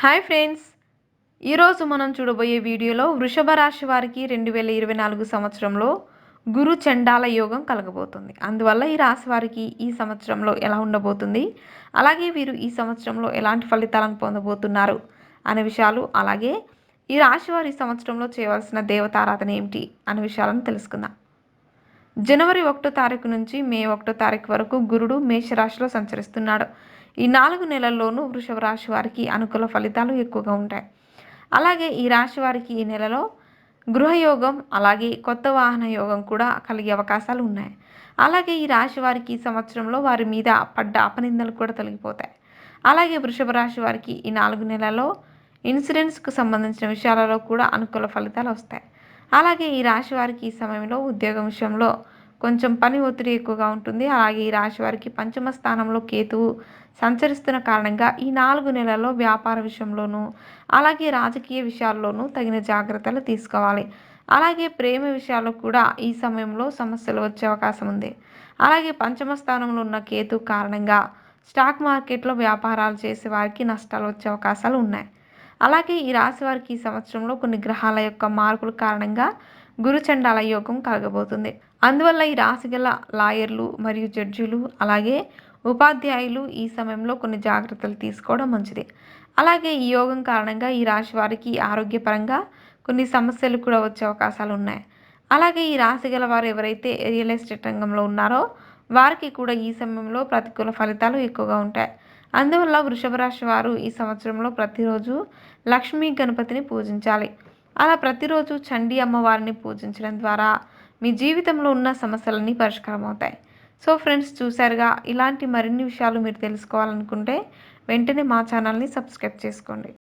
Hi friends. ఈరోజు మనం చూడబోయే వీడియోలో వృషభ రాశి వారికి రెండు వేల ఇరవై నాలుగు సంవత్సరంలో గురు చండాల యోగం కలగబోతుంది. అందువల్ల ఈ రాశి వారికి ఈ సంవత్సరంలో ఎలా ఉండబోతుంది? అలాగే వీరు ఈ సంవత్సరంలో ఎలాంటి ఫలితాలను పొందబోతున్నారు అనే విషయాలు అలాగే ఈ రాశి వారి సంవత్సరంలో చేయవలసిన దేవతారాధన ఏమిటి అనే విషయాలను తెలుసుకుందాం. జనవరి ఒకటో తారీఖు నుంచి మే ఒకటో తారీఖు వరకు గురుడు మేషరాశిలో సంచరిస్తున్నాడు. ఈ నాలుగు నెలల్లోనూ వృషభ రాశి వారికి అనుకూల ఫలితాలు ఎక్కువగా ఉంటాయి. అలాగే ఈ రాశి వారికి ఈ నెలలో గృహయోగం అలాగే కొత్త వాహన యోగం కూడా కలిగే అవకాశాలు ఉన్నాయి. అలాగే ఈ రాశి వారికి ఈ సంవత్సరంలో వారి మీద పడ్డ అపనిందలు కూడా తొలగిపోతాయి. అలాగే వృషభ రాశి వారికి ఈ నాలుగు నెలల్లో ఇన్సూరెన్స్కు సంబంధించిన విషయాలలో కూడా అనుకూల ఫలితాలు వస్తాయి. అలాగే ఈ రాశి వారికి ఈ సమయంలో ఉద్యోగం విషయంలో కొంచెం పని ఒత్తిడి ఎక్కువగా ఉంటుంది. అలాగే ఈ రాశి వారికి పంచమ స్థానంలో కేతువు సంచరిస్తున్న కారణంగా ఈ నాలుగు నెలల్లో వ్యాపార విషయంలోనూ అలాగే రాజకీయ విషయాల్లోనూ తగిన జాగ్రత్తలు తీసుకోవాలి. అలాగే ప్రేమ విషయాల్లో కూడా ఈ సమయంలో సమస్యలు వచ్చే అవకాశం ఉంది. అలాగే పంచమ స్థానంలో ఉన్న కేతు కారణంగా స్టాక్ మార్కెట్లో వ్యాపారాలు చేసే వారికి నష్టాలు వచ్చే అవకాశాలు ఉన్నాయి. అలాగే ఈ రాశి వారికి ఈ సంవత్సరంలో కొన్ని గ్రహాల యొక్క మార్పుల కారణంగా గురుచండాల యోగం కలగబోతుంది. అందువల్ల ఈ రాశి గల లాయర్లు మరియు జడ్జీలు అలాగే ఉపాధ్యాయులు ఈ సమయంలో కొన్ని జాగ్రత్తలు తీసుకోవడం మంచిది. అలాగే ఈ యోగం కారణంగా ఈ రాశి వారికి ఆరోగ్యపరంగా కొన్ని సమస్యలు కూడా వచ్చే అవకాశాలు ఉన్నాయి. అలాగే ఈ రాశి గల వారు ఎవరైతే రియల్ ఎస్టేట్ రంగంలో ఉన్నారో వారికి కూడా ఈ సమయంలో ప్రతికూల ఫలితాలు ఎక్కువగా ఉంటాయి. అందువల్ల వృషభ రాశి వారు ఈ సంవత్సరంలో ప్రతిరోజు లక్ష్మీ గణపతిని పూజించాలి. అలా ప్రతిరోజు చండీ అమ్మవారిని పూజించడం ద్వారా మీ జీవితంలో ఉన్న సమస్యలన్నీ పరిష్కారం అవుతాయి సో ఫ్రెండ్స్ చూసారుగా ఇలాంటి మరిన్ని విషయాలు మీరు తెలుసుకోవాలనుకుంటే వెంటనే మా ఛానల్ని సబ్స్క్రైబ్ చేసుకోండి.